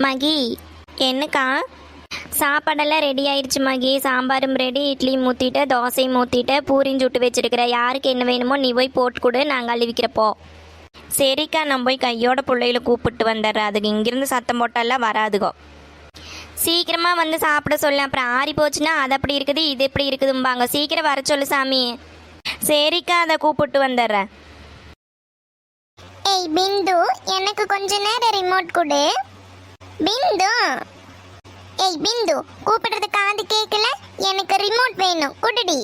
மகி என்னக்கா? சாப்பாடெல்லாம் ரெடி ஆயிடுச்சு மகி. சாம்பாரும் ரெடி இட்லியும் ஊற்றிட்டு தோசையும் ஊற்றிட்டு பூரியும் சுட்டு வச்சிருக்கிற. யாருக்கு என்ன வேணுமோ நீ போய் போட்டு கொடு நாங்கள் அழுவிக்கிறப்போ சரிக்கா நான் போய் கையோட பிள்ளைகளை கூப்பிட்டு வந்துடுறேன். அதுக்கு இங்கிருந்து சத்தம் போட்டாலாம் வராதுகோ. சீக்கிரமாக வந்து சாப்பிட சொல்லு. அப்புறம் ஆறி போச்சுன்னா அது அப்படி இருக்குது இது இப்படி இருக்குதும்பாங்க. சீக்கிரம் வர சொல்லு சாமி. சரிக்கா அதை கூப்பிட்டு வந்துடுறேன். ஏய் பிந்து எனக்கு கொஞ்ச நேரம் ரிமோட் கொடு. பிந்து. ஏய் பிந்து கூப்பிடுறது காது கேட்கல எனக்கு ரிமோட் வேணும். குடுடி.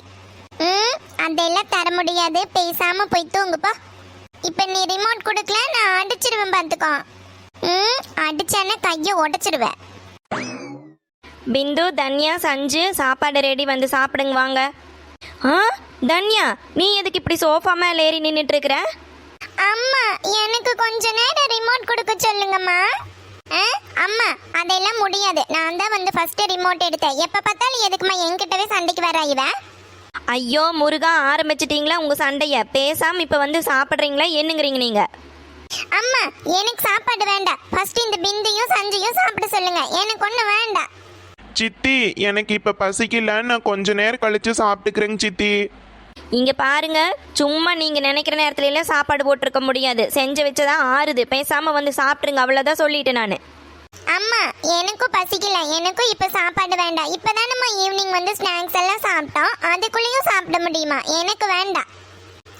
ம் அதெல்லாம் தர முடியாது. பேசாம போய் தூங்குப்பா. இப்போ நீ ரிமோட் கொடுக்கல நான் அடிச்சிடுவேன் பார்த்துக்கோ ம் அடிச்சானே கையை உடைச்சிடுவேன் பிந்து தன்யா சஞ்சு சாப்பாடு ரெடி வந்து சாப்பிடுங்க வாங்க. ஆ தன்யா நீ எதுக்கு இப்படி சோஃபா மேலே ஏறி நின்றுட்டு இருக்கிற? அம்மா எனக்கு கொஞ்ச நேரம் ரிமோட் கொடுக்க சொல்லுங்கம்மா? அம்மா அதெல்லாம் முடியாது. நான் தான் வந்து ஃபர்ஸ்ட் ரிமோட் எடுத்தேன். எப்ப பார்த்தாலும் எதுக்குமா என்கிட்டவே சண்டைக்கு வர இவ? ஐயோ முருகா ஆரம்பிச்சிட்டீங்களா உங்க சண்டைய? பேசாம இப்ப வந்து சாப்பிடுறீங்களா? என்னங்கிறீங்க நீங்க? அம்மா எனக்கு சாப்பாடு வேண்டாம். ஃபர்ஸ்ட் இந்த பிந்தியும் சஞ்சையும் சாப்பிட சொல்லுங்க. எனக்கு ஒண்ணு வேண்டாம். சித்தி எனக்கு இப்ப பசிக்கல நான் கொஞ்ச நேரம் கழிச்சு சாப்பிட்டுக்கிறேங்க சித்தி. இங்க பாருங்க சும்மா நீங்க நினைக்கிற நேரத்துல எல்லாம் சாப்பாடு போட்டிருக்க முடியாது. செஞ்சு வச்சதான் ஆறுது. பேசாம வந்து சாப்பிட்டுருங்க அவ்வளவுதான் சொல்லிட்டேன் நான். அம்மா எனக்கும் பசிக்கல. எனக்கும் இப்ப சாப்பாடு வேண்டாம். இப்பதானம்மா ஈவினிங் வந்து ஸ்நாக்ஸ் எல்லாம் சாப்பிட்டோம். அதுக்குள்ளேயும் சாப்பிட முடியுமா? எனக்கு வேண்டாம்.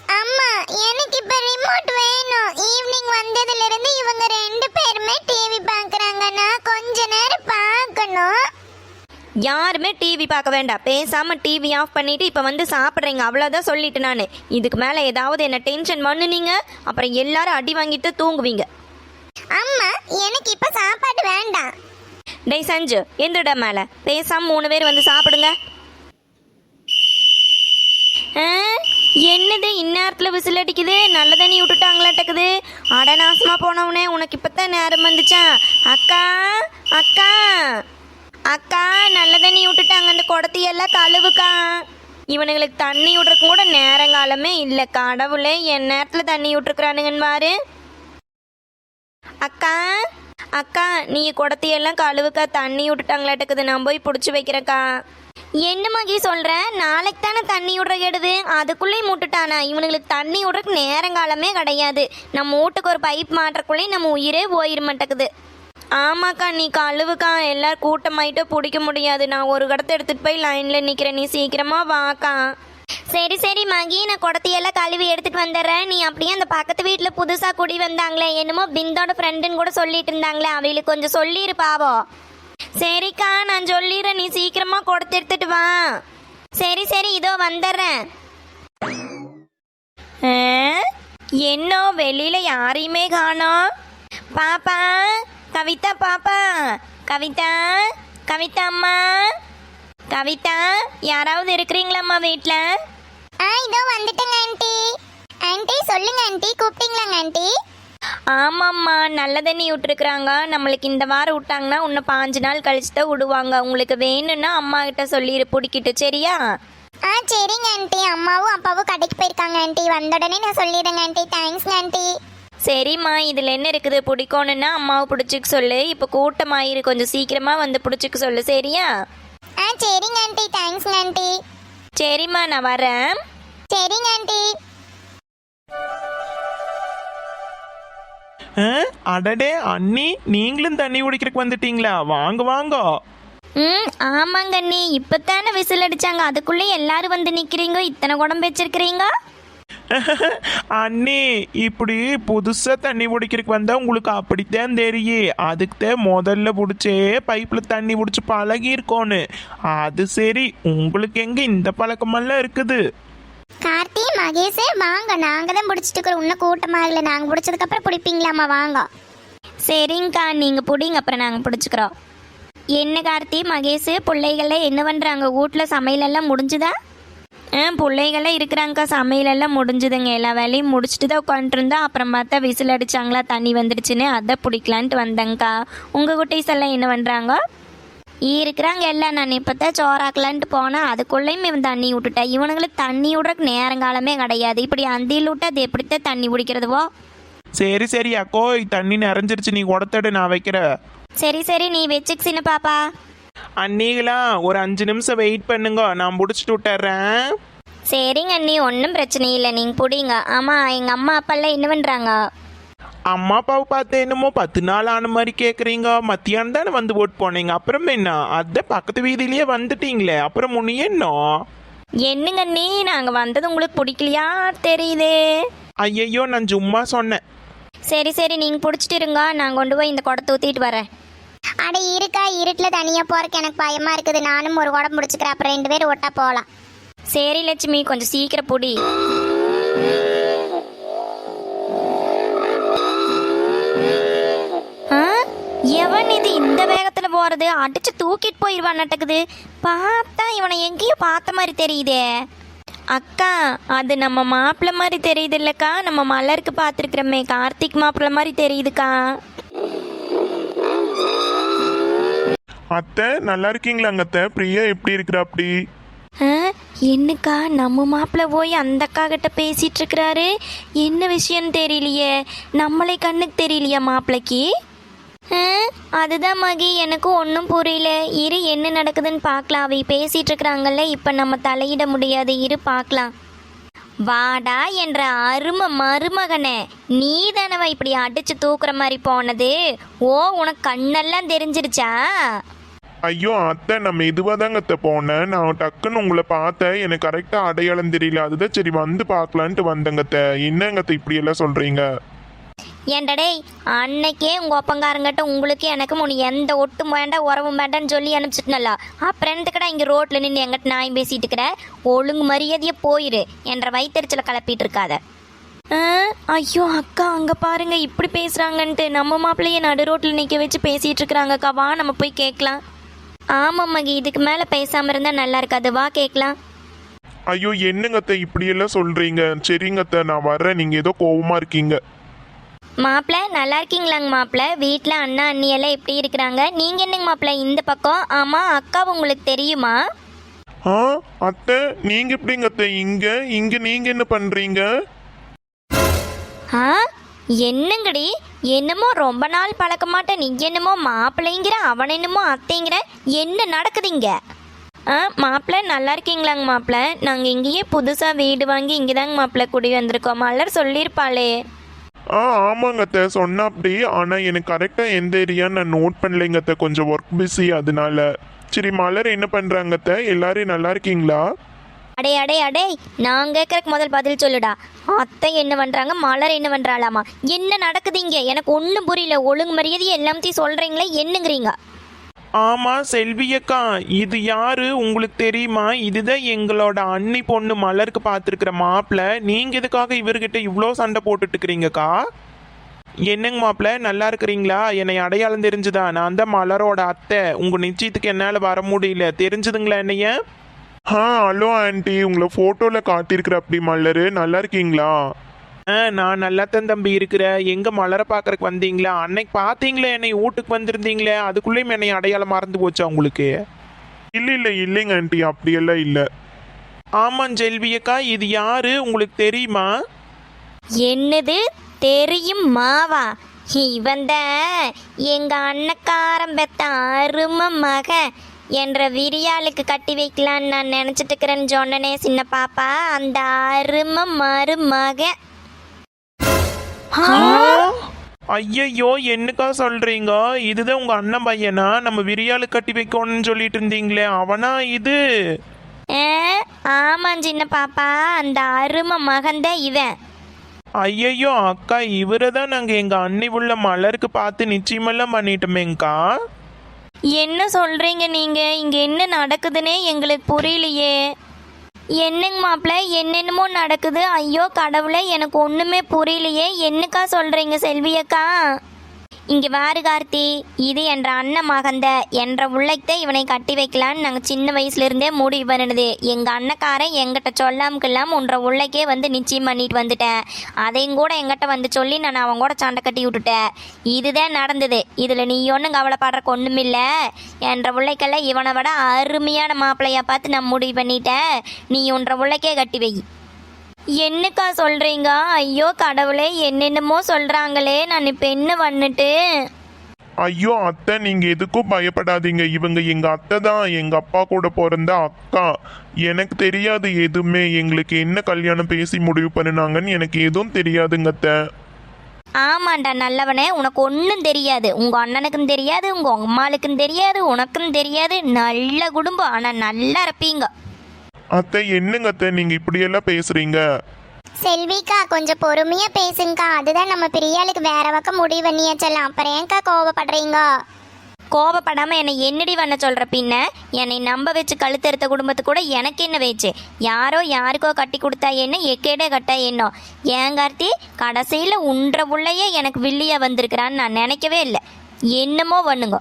அம்மா எனக்கு இப்ப ரிமோட் வேணும். ஈவினிங் வந்ததுல இருந்து இவங்க ரெண்டு பேருமே டிவி பாக்குறாங்க. நான் கொஞ்ச நேரம் பார்க்கணும் யாருமே டிவி பார்க்க வேண்டாம். பேசாம டிவி ஆஃப் பண்ணிட்டு இப்ப வந்து சாப்பிட்றீங்க. அவ்வளவுதான் சொல்லிட்டு நான். இதுக்கு மேல ஏதாவது என்ன டென்ஷன் பண்ணுனீங்க? அப்புறம் எல்லாரும் அடி வாங்கிட்டு தூங்குவீங்க. அம்மா எனக்கு இப்ப சாப்பாடு வேண்டாம். டேய் சஞ்சு எந்திரிடா மேல. பேசாம மூணு பேர் வந்து சாப்பிடுங்க. என்னது இந்நேரத்தில் விசில் அடிக்குது? நல்ல தண்ணி விட்டுட்டாங்களாட்டக்குது அட நாசமா போனவனே உனக்கு இப்பதான் நேரம் வந்துச்சா? அக்கா அக்கா. அக்கா நல்ல தண்ணி விட்டுட்டாங்க. அந்த குடத்தையெல்லாம் கழுவுக்கா. இவனுங்களுக்கு தண்ணி விட்றக்கு கூட நேரங்காலமே இல்லை. கடவுளே என் நேரத்தில் தண்ணி விட்டுருக்குறானுங்கன்னு பாரு. அக்கா அக்கா நீ குடத்தையெல்லாம் கழுவுக்கா. தண்ணி விட்டுட்டாங்களாட்டுக்குது. நான் போய் பிடிச்சி வைக்கிறேக்கா என்ன மகி சொல்கிறேன் நாளைக்கு தானே தண்ணி விட்ற கெடுது. அதுக்குள்ளேயும் மூட்டுட்டானா? இவனுங்களுக்கு தண்ணி விட்றதுக்கு நேரங்காலமே கிடையாது. நம்ம வீட்டுக்கு ஒரு பைப் மாட்டுறக்குள்ளேயும் நம்ம உயிரே போயிட மாட்டேக்குது ஆமாக்கா நீ கழுவுக்கா. எல்லாரும் கூட்டமாயிட்டு பிடிக்க முடியாது. நான் ஒரு கடத்தை எடுத்துட்டு போய் லைன்ல நிக்கிறேன். நீ சீக்கிரமா வாக்கா. சரி சரி மகி. நான் குடத்தையெல்லாம் கழுவி எடுத்துட்டு வந்துடுறேன். நீ அப்படியே அந்த பக்கத்து வீட்டில் புதுசாக குடி வந்தாங்களே. என்னமோ பிந்தோட ஃப்ரெண்டுன்னு கூட சொல்லிட்டு இருந்தாங்களே. அவளுக்கு கொஞ்சம் சொல்லிரு பாவோ சரிக்கா நான் சொல்லிடுறேன். நீ சீக்கிரமா கொடுத்து எடுத்துட்டு வா. சரி சரி இதோ வந்துடுறேன்? என்னோ வெளியில யாரையுமே காணோம். பாப்பா. கவிதா பாப்பா கவிதா கவிதா அம்மா. கவிதா யாராவது இருக்கிறீங்களாம்மா வீட்டில் ஆ இதோ வந்துட்டேங்க ஆண்டி. ஆண்டி சொல்லுங்க ஆண்டி. கூப்பிட்டீங்களாங்க ஆண்டி? ஆமாம்மா நல்ல தண்ணி விட்டுருக்குறாங்க. நம்மளுக்கு இந்த வாரம் விட்டாங்கன்னா இன்னும் பாஞ்சு நாள் கழிச்சு தான் விடுவாங்க. உங்களுக்கு வேணும்னா அம்மா கிட்ட சொல்லிடு பிடிக்கிட்டு. சரியா? ஆ சரிங்க ஆண்டி. அம்மாவும் அப்பாவும் கடைக்கு போயிருக்காங்க ஆண்டி. வந்த உடனே நான் சொல்லிடுறேங்க ஆண்டி. தேங்க்ஸ்ங்க ஆண்டி. சரிம்மா இதில் என்ன இருக்குது? பிடிக்கணும்னா அம்மாவை பிடிச்சிக்க சொல்லு. இப்போ கூட்டமாயிரு கொஞ்சம் சீக்கிரமாக வந்து பிடிச்சிக்க சொல்லு. சரியா? ஆ சரிங்க ஆண்டி. தேங்க்ஸ்ங்க ஆண்டி. சரிம்மா நான் வரேன் சரிங்க ஆண்டி. ஆ, அடடே அண்ணி நீங்களும் தண்ணி குடிக்கிறதுக்கு வந்துட்டீங்களா? வாங்க வாங்க. ம் ஆமாங்க நீ இப்போத்தானே விசில் அடிச்சாங்க. அதுக்குள்ளே எல்லாரும் வந்து நிற்கிறீங்க இத்தனை குடம் வச்சிருக்கிறீங்க? அண்ணி இப்படி புதுசா தண்ணி பிடிக்கிறதுக்கு வந்தா உங்களுக்கு அப்படித்தான் தெரியும் அதுக்கு தான் முதல்ல பிடிச்சே பைப்ல தண்ணி பிடிச்சி பழகி இருக்கோன்னு அது சரி உங்களுக்கு எங்க இந்த பழக்கமெல்லாம் இருக்குது? கார்த்தி மகேஷே வாங்க. நாங்க தான் பிடிச்சிட்டு இருக்கிறோம். இன்னும் கூட்டமா இல்லை. நாங்க பிடிச்சதுக்கு அப்புறம் பிடிப்பீங்களாம்மா வாங்க. சரிங்கக்கா நீங்கள் பிடிங்க. அப்புறம் நாங்கள் பிடிச்சிக்கிறோம். என்ன கார்த்தி மகேஷ் பிள்ளைகள்லாம் என்ன பண்ணுறாங்க வீட்டில் சமையலெல்லாம் முடிஞ்சுதா? ஆ பிள்ளைகள்லாம் இருக்கிறாங்கக்கா. சமையலெல்லாம் முடிஞ்சுதுங்க. எல்லா வேலையும் முடிச்சுட்டு தான் உட்காந்துருந்தா அப்புறம் பார்த்தா விசில் அடிச்சாங்களா தண்ணி வந்துடுச்சுன்னு அதை பிடிக்கலான்ட்டு வந்தேங்க்கா உங்கள் குட்டீஸ் எல்லாம் என்ன பண்ணுறாங்க இருக்கிறாங்க எல்லாம். நான் இப்போ தான் சோறாக்கலான்ட்டு போனேன். அதுக்குள்ளேயும் இவன் தண்ணி விட்டுட்டேன் இவனுங்களுக்கு தண்ணி விட்றக்கு நேரங்காலமே கிடையாது. இப்படி அந்தியில் விட்டு அது எப்படித்தான் தண்ணி பிடிக்கிறதுவோ சரி சரி அக்கோய் தண்ணி நிறைஞ்சிருச்சு. நீ உடத்தடு நான் வைக்கிறேன். சரி சரி. நீ வச்சுக்கு சின்ன பாப்பா. அண்ணீங்களா ஒரு அஞ்சு நிமிஷம் வெயிட் பண்ணுங்க. நான் முடிச்சுட்டு விட்டுறேன். சரிங்க அண்ணி ஒன்றும் பிரச்சனை இல்லை. நீங்கள் பிடிங்க. ஆமாம் எங்கள் அம்மா அப்பாலாம் என்ன பண்ணுறாங்க அம்மா அப்பாவை பார்த்து என்னமோ பத்து நாள் ஆன மாதிரி கேட்குறீங்க மத்தியானம் தானே வந்து ஓட்டு போனீங்க. அப்புறம் என்ன? அதான் பக்கத்து வீதியிலேயே வந்துட்டீங்களே. அப்புறம் முன்னே என்ன? என்னங்க அண்ணி நாங்கள் வந்தது உங்களுக்கு பிடிக்கலையா? தெரியுது. ஐயையோ நான் சும்மா சொன்னேன். சரி சரி நீங்கள் பிடிச்சிட்டு இருங்க. நான் கொண்டு போய் இந்த குடத்தை ஊற்றிட்டு வரேன். அட இருக்கா? இருட்டில் தனியாக போகிறக்கு எனக்கு பயமா இருக்குது. நானும் ஒரு குடம் முடிச்சுக்கிறேன் அப்புறம் ரெண்டு பேரும் ஒட்டா போகலாம் சரி லட்சுமி கொஞ்சம் சீக்கிரம் புடி. ஆ? எவன் இது இந்த வேகத்துல போறது? அடிச்சு தூக்கிட்டு போயிடுவான் நட்டக்குது. பார்த்தா இவனை எங்கேயோ பார்த்த மாதிரி தெரியுதே. அக்கா அது நம்ம மாப்பிள்ள மாதிரி தெரியுது இல்லக்கா நம்ம மலருக்கு பார்த்துருக்குறோமே. கார்த்திக் மாப்பிள்ள மாதிரி தெரியுதுக்கா. அத்தை நல்லா இருக்கீங்களா அங்கத்தை? பிரியா எப்படி இருக்கிறா அப்படி? ஆ, என்னக்கா நம்ம மாப்பிள்ள போய் அந்த அக்கா கிட்ட பேசிட்டு இருக்கிறாரு. என்ன விஷயம்னு தெரியலையே. நம்மளே கண்ணுக்கு தெரியலையா மாப்பிள்ளைக்கு ஆ, அதுதான் மகி எனக்கும் ஒன்றும் புரியல. இரு என்ன நடக்குதுன்னு பார்க்கலாம். அவை பேசிட்டு இருக்கிறாங்கல்ல இப்போ நம்ம தலையிட முடியாது. இரு பார்க்கலாம். வாடா என்ற அருமை மருமகனே. நீ தானவா இப்படி அடிச்சு தூக்குற மாதிரி போனது? ஓ உனக்கு கண்ணெல்லாம் தெரிஞ்சிருச்சா? ஐயோ அத்தை நான் மெதுவாக தாங்க போனேன் நான் டக்குன்னு உங்களை பார்த்தேன். எனக்கு கரெக்டாக அடையாளம் தெரியல. அதுதான் சரி வந்து பார்க்கலான்ட்டு வந்தேங்க அத்தை என்னங்க அத்தை இப்படி எல்லாம் சொல்கிறீங்க ஏண்டடே அன்னைக்கே உங்க ஒப்பங்காரங்கிட்ட உங்களுக்கு எனக்கு முன் எந்த ஒட்டும் வேண்டாம் உறவும் வேண்டாம்னு சொல்லி அனுப்பிச்சிட்டனல்ல. அப்புறம் எந்தக்கடா இங்க ரோட்ல நின்று எங்கிட்ட நாயும் பேசிட்டு இருக்கிற? ஒழுங்கு மரியாதையே போயிரு. என்ற வயிற்றுச்சல கிளப்பிட்டு இருக்காத. ஆ, ஐயோ அக்கா அங்க பாருங்க இப்படி பேசுறாங்கன்ட்டு. நம்ம மாப்பிள்ளைய நடு ரோட்ல நிக்க வச்சு பேசிட்டு இருக்கிறாங்கக்கா. வா நம்ம போய் கேட்கலாம். ஆமா மகி. இதுக்கு மேல பேசாம இருந்தா நல்லா இருக்காது. வா கேட்கலாம் ஐயோ என்னங்க அத்தை இப்படி எல்லாம் சொல்கிறீங்க சரிங்க அத்தை நான் வர்றேன். நீங்கள் ஏதோ கோவமாக இருக்கீங்க. மாப்பிள்ள நல்லா இருக்கீங்களாங்க மாப்பிள்ள வீட்டில் அண்ணா அண்ணி எல்லாம் எப்படி இருக்கிறாங்க? நீங்கள் என்னங்க மாப்பிள்ள இந்த பக்கம்? ஆமாம் அக்கா உங்களுக்கு தெரியுமா? ஆ அத்தை நீங்கள் எப்படிங்க அத்தை? இங்கே இங்கே நீங்கள் என்ன பண்ணுறீங்க ஆ என்னங்கடி? என்னமோ ரொம்ப நாள் பழக்க மாட்டேன் நீ என்னமோ மாப்பிள்ளைங்கிற அவன் என்னமோ அத்தைங்கிற என்ன நடக்குதுங்க? ஆ மாப்பிள்ள நல்லா இருக்கீங்களாங்க மாப்பிள்ள நாங்கள் இங்கேயே புதுசாக வீடு வாங்கி இங்கே தாங்க மாப்பிள்ள குடி வந்திருக்கோம். மலர் சொல்லியிருப்பாளே. ஆ ஆமாங்க அத்தை. சொன்னா அப்படி ஆனால் எனக்கு கரெக்டாக எந்த ஏரியான்னு நான் நோட் பண்ணலைங்க அத்தை. கொஞ்சம் ஒர்க் பிஸி அதனால. சரி மலர் என்ன பண்ணுறாங்க அத்தை? எல்லாரும் நல்லா இருக்கீங்களா? அடே அடே அடே. நான் கேட்குறக்கு முதல் பதில் சொல்லுடா. அத்தை என்ன பண்ணுறாங்க மலர் என்ன பண்ணுறாளாமா என்ன நடக்குதுங்க எனக்கு ஒன்றும் புரியல. ஒழுங்கு மரியாதை எல்லாத்தையும் சொல்கிறீங்களே என்னங்கிறீங்க? ஆமா செல்வியக்கா இது யாரு? உங்களுக்கு தெரியுமா? இதுதான் எங்களோட அன்னி பொண்ணு மலருக்கு பார்த்துருக்குற மாப்பிள்ள நீங்க எதுக்காக இவர்கிட்ட இவ்வளோ சண்டை போட்டுட்டு இருக்கிறீங்கக்கா என்னங்க மாப்பிள்ள நல்லா இருக்கிறீங்களா? என்னை அடையாளம் தெரிஞ்சுதா? நான் தான் மலரோட அத்தை. உங்க நிச்சயத்துக்கு என்னால் வர முடியல. தெரிஞ்சுதுங்களா என்னைய? ஆ ஹலோ ஆண்டி உங்களை ஃபோட்டோவில் காட்டியிருக்கிற அப்படி மலர். நல்லா இருக்கீங்களா? ஆ நான் நல்லா தான் தம்பி இருக்கிறேன். எங்க மலரை பார்க்கறக்கு வந்தீங்களா? அன்னைக்கு பார்த்தீங்களே என்னை வீட்டுக்கு வந்திருந்தீங்களே. அதுக்குள்ளேயும் என்னை அடையாளம் மறந்து போச்சா உங்களுக்கு? இல்லை இல்லை இல்லைங்க ஆண்டி அப்படியெல்லாம் இல்லை. ஆமாம் செல்வியக்கா இது யாரு? உங்களுக்கு தெரியுமா? என்னது? தெரியும் மாவா. இவன் எங்க அண்ணக்காரன் பெத்த அரும மக. என்ற விரியாளுக்கு கட்டி வைக்கலான்னு நான் நினைச்சிட்டு இருக்கிறேன்னு சொன்னனே சின்ன பாப்பா. அந்த அரும மருமக. ஐயையோ என்னக்கா சொல்றீங்க? இதுதான் உங்க அண்ணன் பையனா? நம்ம விரியாலு கட்டி வைக்கணும்னு சொல்லிட்டு இருந்தீங்களே அவனா இது? ஆ, ஆமாம் சின்ன பாப்பா. அந்த அருமை மகன்தான் இவன். ஐயையோ அக்கா இவரை தான் நாங்க எங்க அண்ணி உள்ள மலருக்கு பார்த்து நிச்சயமெல்லாம் பண்ணிட்டோமேங்கக்கா என்ன சொல்றீங்க நீங்க? இங்க என்ன நடக்குதுன்னே எங்களுக்கு புரியலையே. என்னங்க மாப்பிள்ள என்னென்னமோ நடக்குது. ஐயோ கடவுளை எனக்கு ஒண்ணுமே புரியலையே. என்னக்கா சொல்றீங்க செல்வியக்கா? இங்கே வாரு கார்த்தி. இது என்ற அண்ணன் மகந்த என்ற உள்ளத்தை இவனை கட்டி வைக்கலான்னு நாங்கள் சின்ன வயசுலேருந்தே முடிவு பண்ணினது எங்கள் அண்ணக்காரன் எங்கிட்ட சொல்லாமக்கெல்லாம் உன்ற உள்ளக்கே வந்து நிச்சயம் பண்ணிட்டு வந்துட்டேன். அதையும் கூட எங்கிட்ட வந்து சொல்லி நான் அவன் கூட சண்டை கட்டி விட்டுட்டேன். இதுதான் நடந்தது. இதில் நீ ஒன்றும் கவலைப்படுறக்கு ஒன்றுமில்லை என்ற உள்ளைக்கெல்லாம் இவனை விட அருமையான மாப்பிள்ளையை பார்த்து நான் முடிவு பண்ணிட்டேன். நீ உன்ற உள்ளக்கே கட்டி வை. என்னக்கா சொல்றீங்க? ஐயோ கடவுளே என்னென்னமோ சொல்றாங்களே. நான் இப்ப என்ன வந்துட்டு ஐயோ அத்தை நீங்க எதுக்கும் பயப்படாதீங்க. இவங்க எங்க அத்தை தான். எங்க அப்பா கூட பிறந்த அக்கா. எனக்கு தெரியாது எதுவுமே. எங்களுக்கு என்ன கல்யாணம் பேசி முடிவு பண்ணினாங்கன்னு எனக்கு எதுவும் தெரியாதுங்க அத்தை. ஆமாண்டா நல்லவனே. உனக்கு ஒன்றும் தெரியாது. உங்க அண்ணனுக்கும் தெரியாது உங்க அம்மாளுக்கும் தெரியாது உனக்கும் தெரியாது. நல்ல குடும்பம் ஆனா நல்லா இருப்பீங்க. அத்தை என்னங்க அத்தை நீங்க இப்படியெல்லாம் பேசுறீங்க? செல்விக்கா கொஞ்சம் பொறுமையா பேசுங்கக்கா. அதுதான் நம்ம பிரியாளுக்கு வேற பக்கம் முடிவு பண்ணியாச்சலாம் அப்புறம் ஏன்க்கா கோவப்படுறீங்க? கோபப்படாம என்னை என்னடி பண்ண சொல்ற பின்ன? என்னை நம்ப வச்சு கழுத்தெடுத்த குடும்பத்து கூட எனக்கு என்ன வச்சு யாரோ யாருக்கோ கட்டி கொடுத்தா என்ன? எக்கேடே கட்டா என்ன? ஏன் கார்த்தி கடைசியில் உன்ற புள்ளையே எனக்கு வில்லியா வந்திருக்கிறான்னு நான் நினைக்கவே இல்லை. என்னமோ பண்ணுங்க.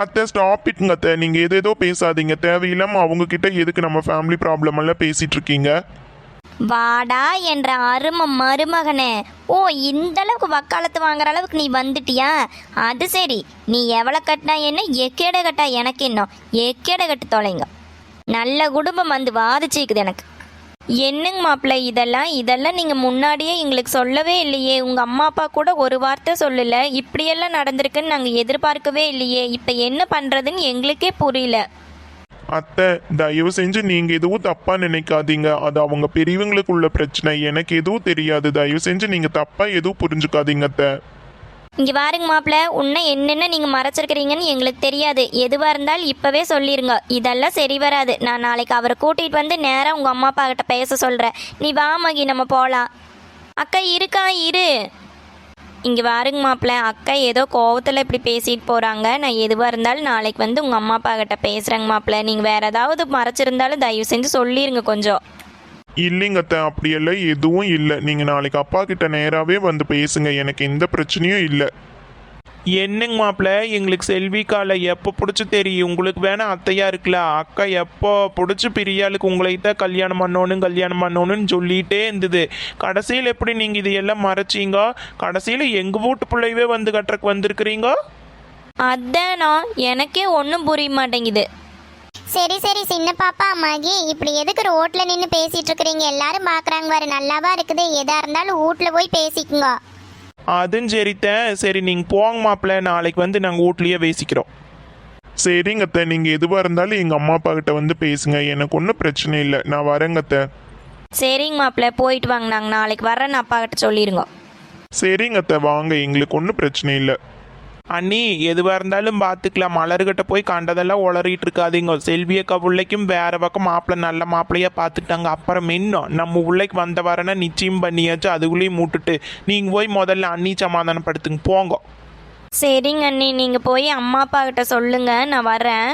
அத்தை ஸ்டாப் இட்ங்க அத்தை. நீங்க எதேதோ பேசாதீங்க. தேவையில்லாம அவங்க கிட்ட எதுக்கு நம்ம ஃபேமிலி ப்ராப்ளம் எல்லாம் பேசிட்டு இருக்கீங்க? வாடா என்ற அரும மருமகனே. ஓ இந்த அளவுக்கு வக்காலத்து வாங்குற அளவுக்கு நீ வந்துட்டியா? அது சரி. நீ எவ்வளோ கட்டினா என்ன? எக்கேட கட்டா எனக்கு இன்னும் எக்கேட கட்டு தொலைங்க. நல்ல குடும்பம் வந்து வாதிச்சிக்குது எனக்கு. என்னங்க மாப்பிள்ளை இதெல்லாம்? இதெல்லாம் நீங்கள் முன்னாடியே எங்களுக்கு சொல்லவே இல்லையே. உங்கள் அம்மா அப்பா கூட ஒரு வார்த்தை சொல்லலை. இப்படியெல்லாம் நடந்திருக்குன்னு நாங்கள் எதிர்பார்க்கவே இல்லையே. இப்போ என்ன பண்ணுறதுன்னு எங்களுக்கே புரியல. அத்தை தயவு செஞ்சு நீங்க எதுவும் தப்பா நினைக்காதீங்க. அது அவங்க பெரியவங்களுக்குள்ள பிரச்சனை. எனக்கு எதுவும் தெரியாது. தயவு செஞ்சு நீங்க தப்பா எதுவும் புரிஞ்சுக்காதீங்க அத்தை. இங்கே பாருங்க மாப்பிள்ள உன்னை என்னென்ன நீங்கள் மறைச்சிருக்கிறீங்கன்னு எங்களுக்கு தெரியாது. எதுவாக இருந்தாலும் இப்போவே சொல்லிருங்க. இதெல்லாம் சரி வராது. நான் நாளைக்கு அவரை கூட்டிகிட்டு வந்து நேராக உங்கள் அம்மா அப்பா கிட்ட பேச சொல்கிறேன் நீ வா மகி நம்ம போகலாம் அக்கா இருக்கா இரு. இங்கே வாருங்க மாப்பிள்ள. அக்கா ஏதோ கோவத்தில் இப்படி பேசிட்டு போகிறாங்க நான் எதுவாக இருந்தாலும் நாளைக்கு வந்து உங்கள் அம்மா அப்பா கிட்ட பேசுகிறேங்க மாப்பிள்ள. நீங்கள் வேறு ஏதாவது மறைச்சிருந்தாலும் தயவு செஞ்சு சொல்லிடுங்க கொஞ்சம். இல்லைங்க அத்தை அப்படியெல்லாம் எதுவும் இல்லை. நீங்க நாளைக்கு அப்பா கிட்ட நேராவே வந்து பேசுங்க. எனக்கு எந்த பிரச்சனையும் இல்லை. என்னங்க மாப்பிள்ள எங்களுக்கு செல்விக்கால எப்போ பிடிச்சி தெரியும்? உங்களுக்கு வேணா அத்தையா இருக்குல்ல அக்கா எப்போ பிடிச்சி பிரியாளுக்கு உங்களை தான் கல்யாணம் பண்ணணும் கல்யாணம் பண்ணணும்னு சொல்லிட்டே இருந்தது. கடைசியில் எப்படி நீங்கள் இதையெல்லாம் மறைச்சீங்க? கடைசியில் எங்கள் வீட்டு பிள்ளையவே வந்து கட்டுறக்கு வந்திருக்கிறீங்க? அதானா எனக்கே ஒன்றும் புரிய மாட்டேங்குது. சரி சரி சின்ன பாப்பா மகி இப்படி எதுக்கு ரோட்ல நின்று பேசிட்டு இருக்கிறீங்க எல்லாரும் பாக்குறாங்க பாரு நல்லாவா இருக்குது. எதா இருந்தாலும் வீட்ல போய் பேசிக்குங்க. அதுவும் சரித்தேன் சரி நீங்கள் போங்க மாப்பிள்ள. நாளைக்கு வந்து நாங்கள் வீட்லேயே பேசிக்கிறோம். சரிங்க அத்தை. நீங்க எதுவா இருந்தாலும் எங்க அம்மா அப்பா கிட்ட வந்து பேசுங்க. எனக்கு ஒன்றும் பிரச்சனை இல்லை. நான் வரேங்க அத்தை. சரிங்க மாப்பிள்ள. போயிட்டு வாங்க. நாங்கள் நாளைக்கு வரேன்னு அப்பா கிட்ட சொல்லிடுங்க சரிங்க அத்தை. வாங்க. எங்களுக்கு ஒன்றும் பிரச்சனை இல்லை. அண்ணி எதுவாக இருந்தாலும் பார்த்துக்கலாம் மலர்கிட்ட போய் கண்டதெல்லாம் உளறிட்டு இருக்காதீங்க. செல்வியக்கா பிள்ளைக்கும் வேற பக்கம் மாப்பிள்ளை நல்ல மாப்பிள்ளையா பார்த்துட்டாங்க அப்புறம் இன்னும் நம்ம பிள்ளைக்கு வந்த வரனா நிச்சயம் பண்ணியாச்சு. அதுக்குள்ளேயும் மூட்டுட்டு நீங்கள் போய் முதல்ல அண்ணி சமாதானப்படுத்துங்க. போங்க. சரிங்க அண்ணி நீங்கள் போய் அம்மா அப்பா கிட்ட சொல்லுங்க. நான் வரேன்.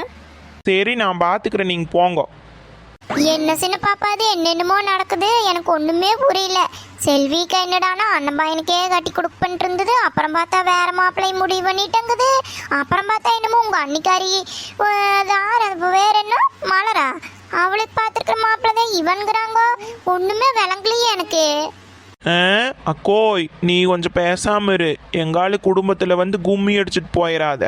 சரி நான் பார்த்துக்கிறேன் நீங்கள் போங்க. என்ன சின்ன பாப்பா அது? என்னென்னமோ நடக்குது? எனக்கு ஒண்ணுமே புரியல. செல்விக்கு என்னடானா அண்ணன் பையனுக்கே கட்டி கொடுப்பன்ட்டு இருந்தது அப்புறம் பார்த்தா வேற மாப்பிள்ளை முடிவு பண்ணிட்டங்குது. அப்புறம் பார்த்தா என்னமோ உங்க அன்னிக்காரி வேற என்ன? மலரா? அவளுக்கு பார்த்துருக்குற மாப்பிள்ளை தான் இவன்கிறாங்கோ. ஒண்ணுமே விளங்கலையே எனக்கு. அக்கோய் நீ கொஞ்சம் பேசாம இரு. எங்காலு குடும்பத்தில் வந்து கும்மி அடிச்சுட்டு போயிடாத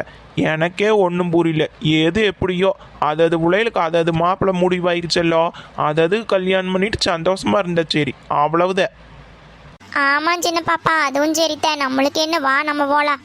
எனக்கே ஒன்றும் புரியல. எது எப்படியோ அதது உலையிலுக்கு அதது மாப்பிள்ளை முடிவாயிருச்சல்லோ. அதது கல்யாணம் பண்ணிட்டு சந்தோஷமா இருந்தா சரி. அவ்வளவுதான் ஆமா சின்ன பாப்பா அதுவும் சரிதான் நம்மளுக்கு என்ன வா நம்ம போலாம்.